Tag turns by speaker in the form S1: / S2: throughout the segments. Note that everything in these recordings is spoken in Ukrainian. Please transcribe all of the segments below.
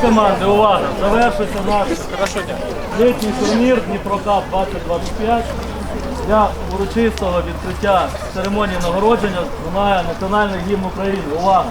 S1: команди, увага! Завершується наш літній турнір Дніпрокап 2025. Для урочистого відкриття церемонії нагородження лунає національний гімн України. Увага!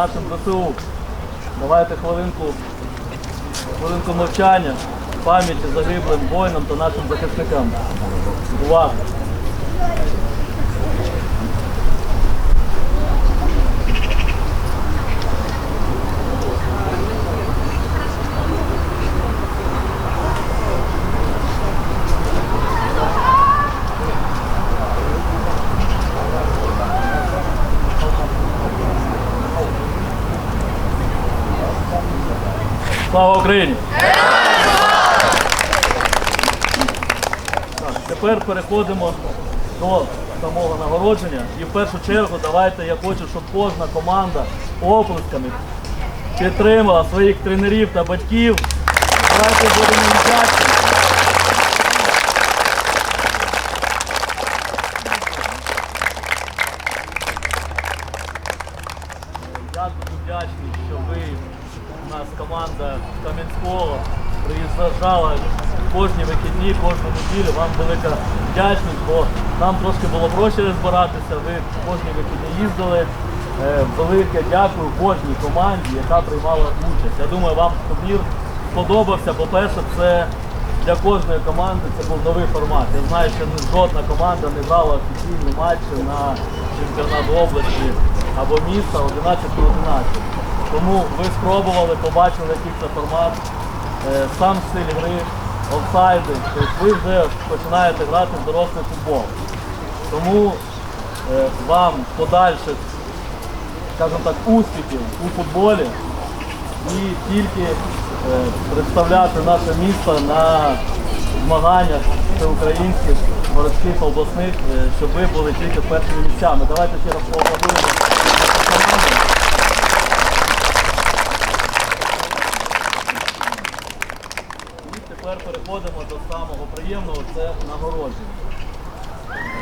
S1: Нашим ЗСУ. Давайте хвилинку, хвилинку мовчання, пам'яті загиблим воїнам та нашим захисникам. Увага! Переходимо до самого нагородження. І в першу чергу давайте я хочу, щоб кожна команда оплесками підтримала своїх тренерів та батьків. Давайте будемо вдячні. Я дуже вдячний, що ви, у нас команда Кам'янського, приїжджала кожні вихідні, кожну неділю. Вам велика вдячність, бо нам трошки було проще розбиратися. Ви кожні вихідні їздили. Е, Велике дякую кожній команді, яка приймала участь. Я думаю, вам турнір сподобався. По-перше, це для кожної команди це був новий формат. Я знаю, що жодна команда не грала офіційні матчі на чемпіонат області або міста 11 на 11. Тому ви спробували, побачили, який це формат, е, сам стиль гри, офсайди. Тобто ви вже починаєте грати в дорослий футбол. Тому е, вам подальших, скажімо так, успіхів у футболі і тільки е, представляти наше місто на змаганнях всеукраїнських, городських, обласних, е, щоб ви були тільки першими місцями. Давайте ще раз поаплодуємо нашій команді. І тепер переходимо до самого приємного, це нагородження.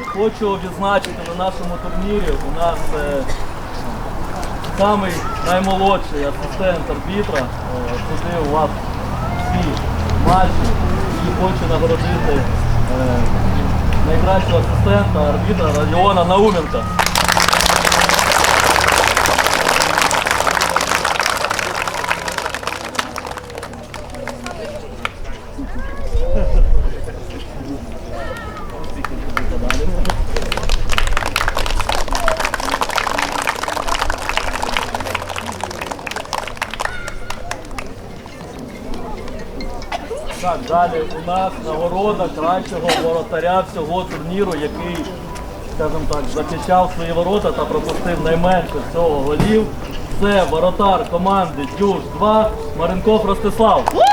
S1: Хочу відзначити на нашому турнірі у нас е, самий наймолодший асистент арбітра. Е, Судив у вас всі матчі і хочу нагородити е, найкращого асистента арбітра Радіона Науменка. Далі у нас нагорода кращого воротаря всього турніру, який, скажімо так, захищав свої ворота та пропустив найменше всього голів. Це воротар команди Дюш 2 Маренков Ростислав.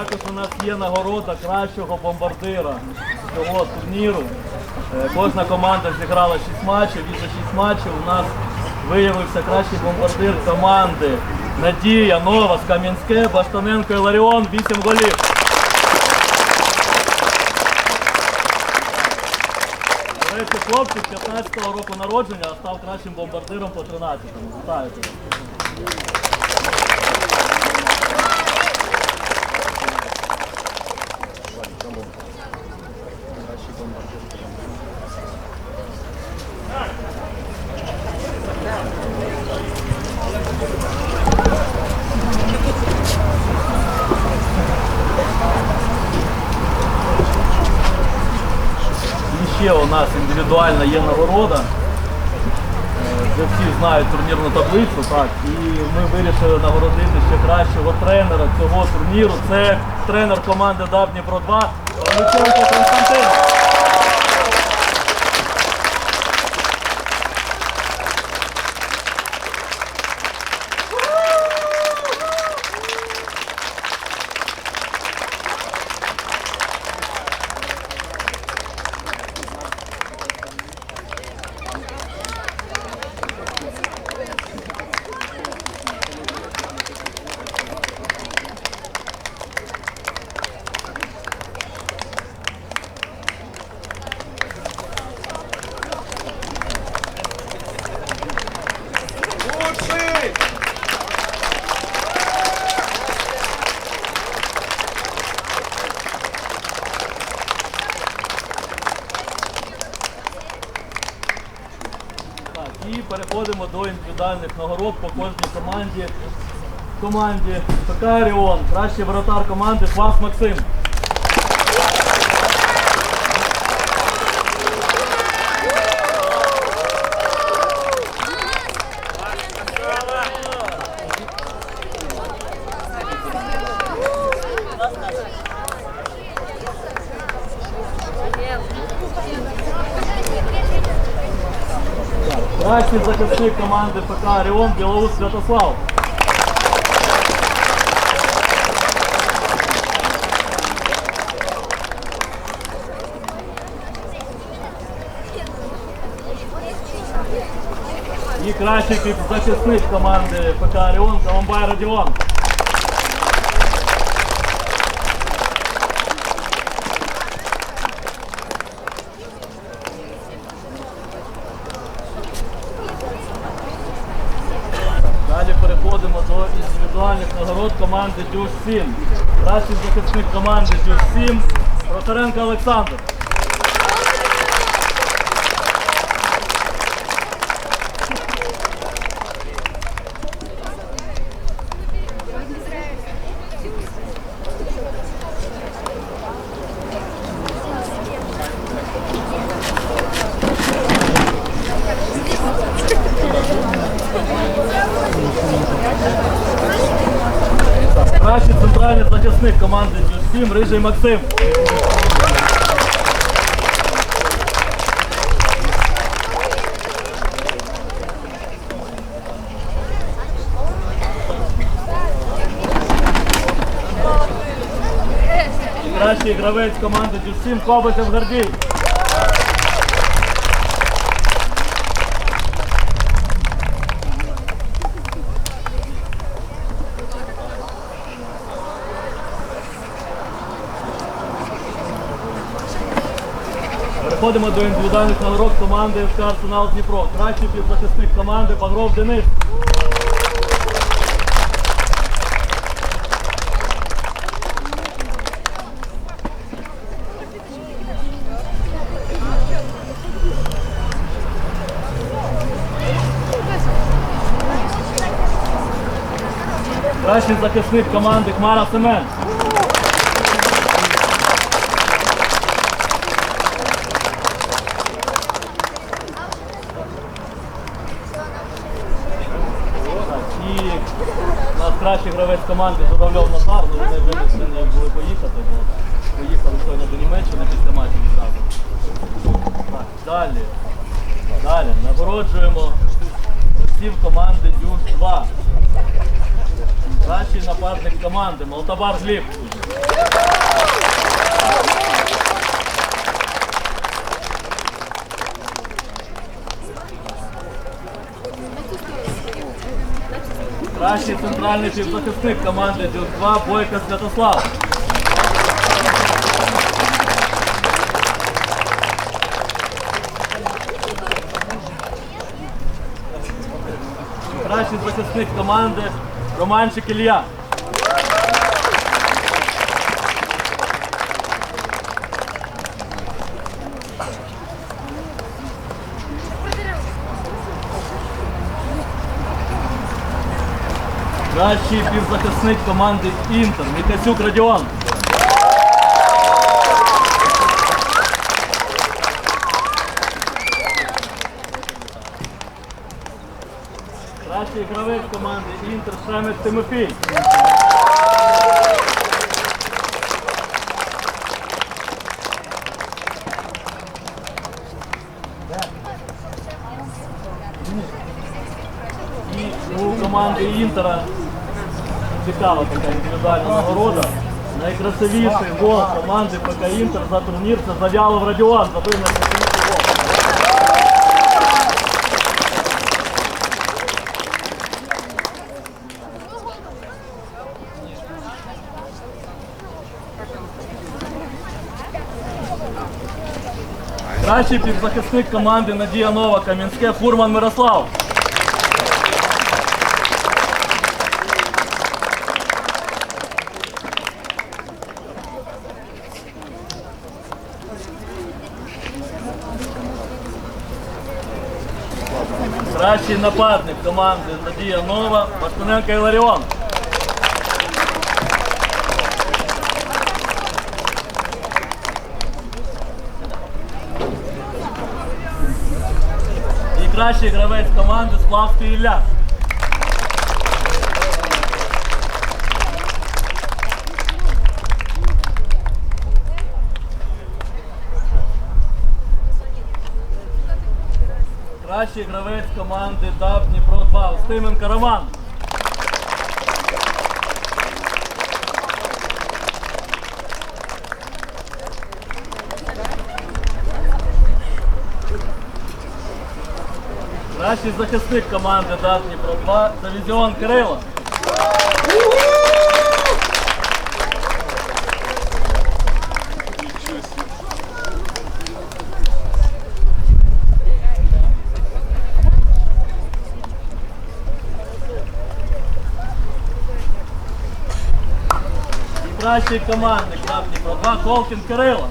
S1: Також у нас є нагорода кращого бомбардира цього турніру. Е, Кожна команда зіграла 6 матчів, і за 6 матчів у нас виявився кращий бомбардир команди Надія Нова з Кам'янське, Баштаненко Іларіон, 8 голів. Речі, хлопчик 15-го року народження, став кращим бомбардиром по 13-му. Вітаю. І ще у нас індивідуальна є нагорода. Е, Вже всі знають турнірну таблицю, так. І ми вирішили нагородити ще кращого тренера цього турніру. Це тренер команди Давні Про 2 Павлюченко Константин. Так, і переходимо до індивідуальних нагород по кожній команді. Команді ПК Оріон, кращий воротар команди Квас Максим. Кращий захисник команди ПК Оріон Білоус Святослав. І кращий захисник команди ПК Оріон Коломбай Радіон. Нагород команди Дюш 7. Кращий захисник команди Дюш 7 Прохоренко Олександр. Кращий центральний захисник команди Рижий Максим. Кращий гравець команди Дюсім 7 Кобичев Гордій. Переходимо до індивідуальних нагород команди ФК Арсенал Дніпро. Кращий півзахисник команди Панров Денис. Кращий захисник команди Хмара Семен. Кращий гравець команди Журавльов Назар, але вони вимушені були поїхати, бо поїхали сьогодні до Німеччини після матчу відразу. Так, далі. Далі. Нагороджуємо гравців команди Дюш 2. Кращий нападник команди Молтабар Гліб. Кращий центральний півзахисник команди Дюк-2 Бойко Святослав. Кращий захисник команди Романчик Ілля. Кращий півзахисник команди Інтер Мікасюк Радіон. Кращий гравець команди Інтер Шемець Тимофій. У команди Інтера цікава така індивідуальна нагорода. Найкрасивіший гол команди ПК Інтер за турнір це Зав'ялов Радіон. Забив. Кращий півзахисник команди Надія Нова Кам'янське Фурман Мирослав. Кращий нападник команди Надія Нова Баштаненко Іларіон. І кращий гравець команди Славський Ілля. Кращий гравець команди ДАБ Дніпро 2 Устименко Роман. Кращий захисник команди ДАБ Дніпро 2 Дивізіон Кирило. І кращий командник ДАБ Дніпро 2 Колкін Кирило.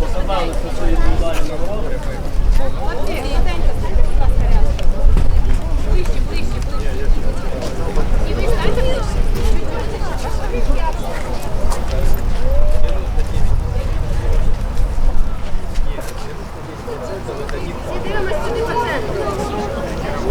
S1: Показали, що свої індивідуальні нагороди.
S2: Ближче, ближче, ближче. І ви станьте ближче. Всі дивимось сюди по центру.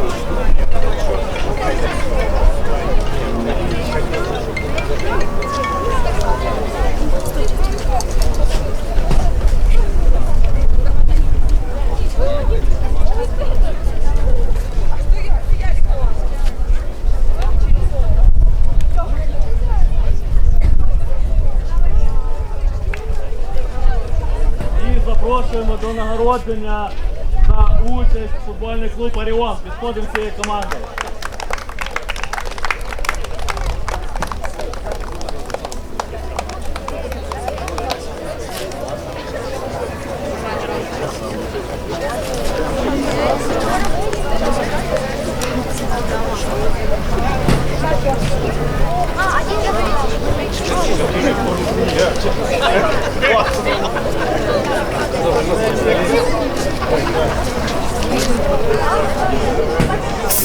S1: І запрошуємо до нагородження за участь футбольний клуб Оріон. Підходимо цією командою.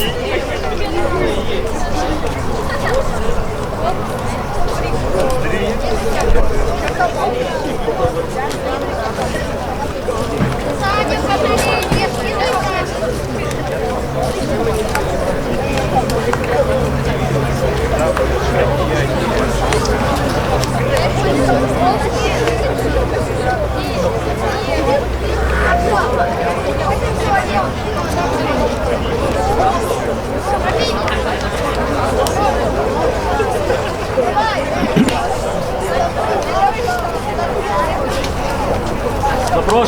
S2: Thank you.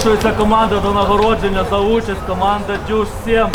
S1: Запрошується команда до нагородження за участь команда Дюш 7.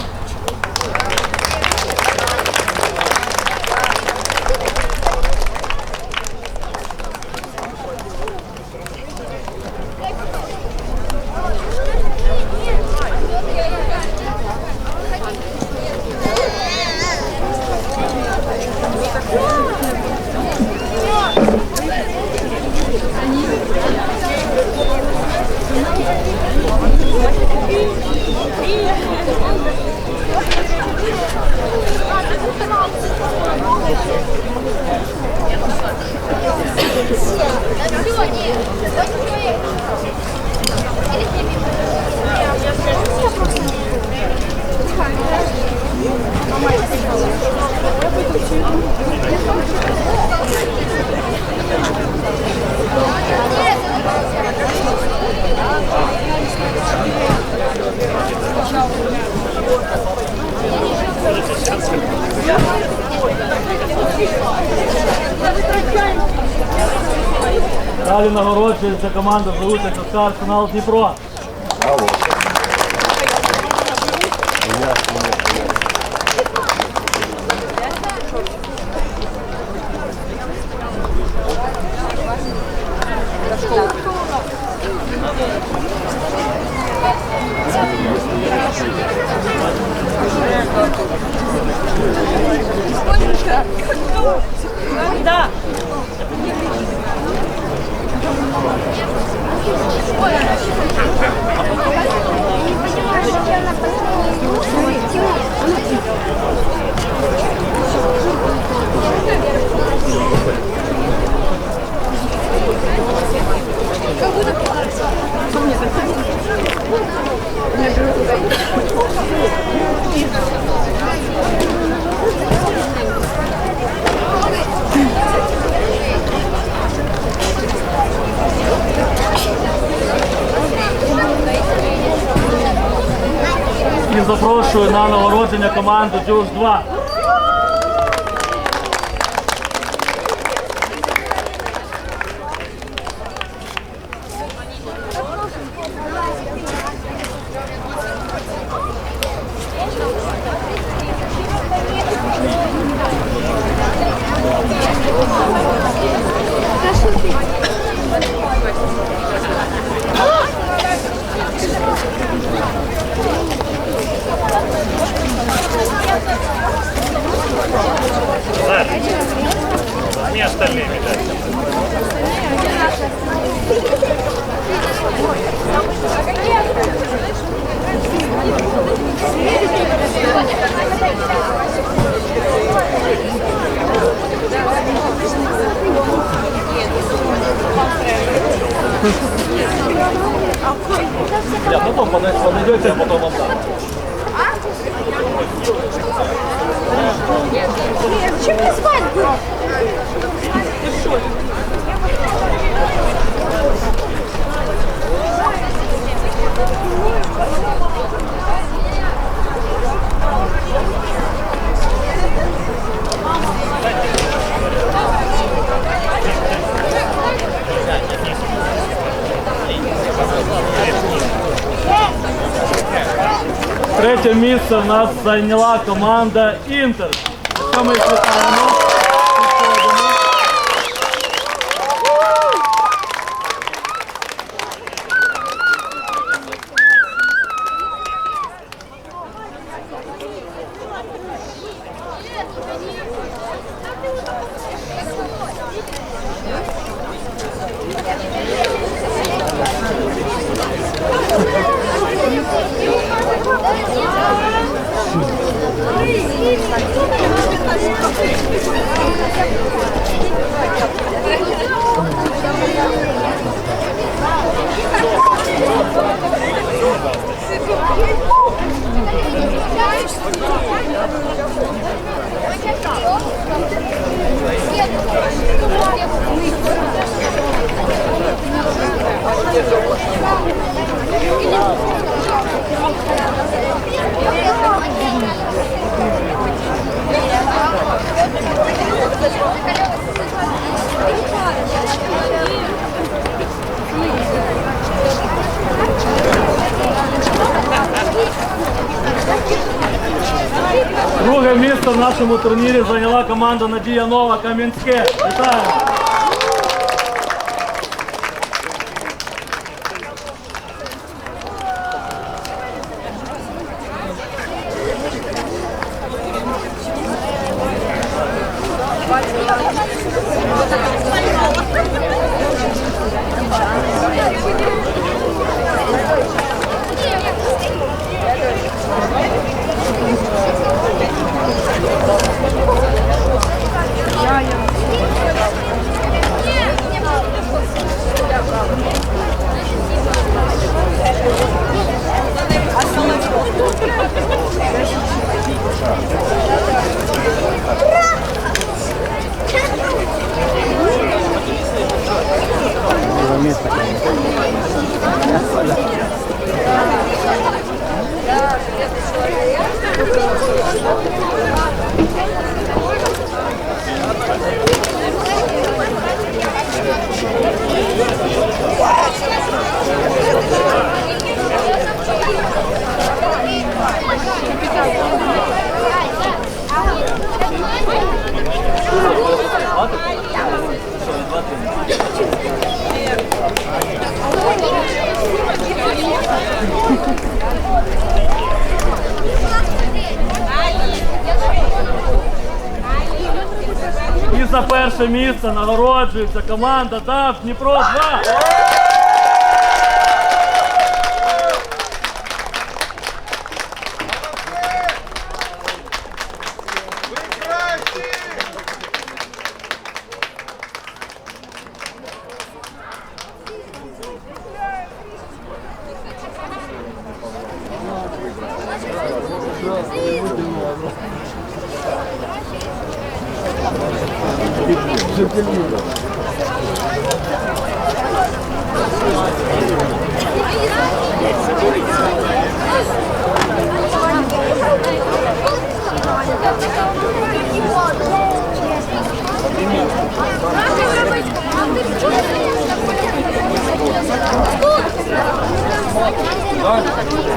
S1: Далі нагороджується команда за участь Арсенал Дніпро. І на нагородження команду Дюш 2.
S2: Чем не спать было?
S1: Третє місце в нас зайняла команда Інтер. Що ми їх Друге місце в нашому турнірі зайняла команда Надія Нова Кам'янське. Вітаю! І за перше місце нагороджується команда ДАФ Дніпро 2. Oh.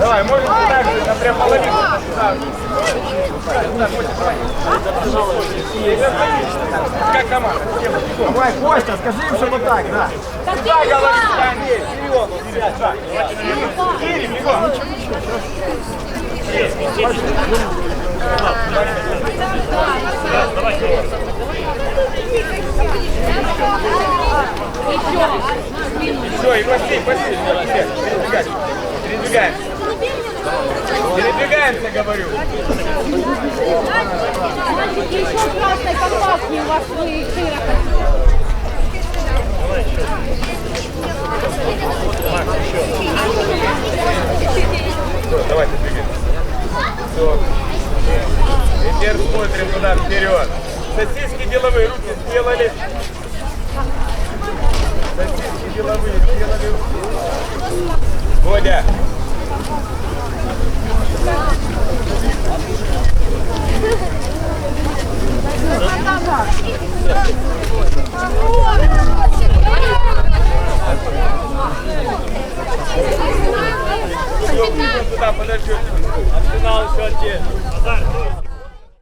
S3: Давай, можно так же, на прям половину. Как команда?
S4: Давай, Костя, скажи им, что вот так, да.
S3: Да, говори, Даниль, Серьезно, сядь, так. Кирим, бегом. Давай, Еще, и посильнее, посильнее. Передвигаемся. Передвигаемся, говорю.
S2: Еще красной.
S3: Все, давайте двигаемся. Все. Теперь смотрим туда вперед. Сосиски деловые, руки сделали. Сосиски деловые, сделали руки. Водя. Подожди.
S1: Ще отдельно.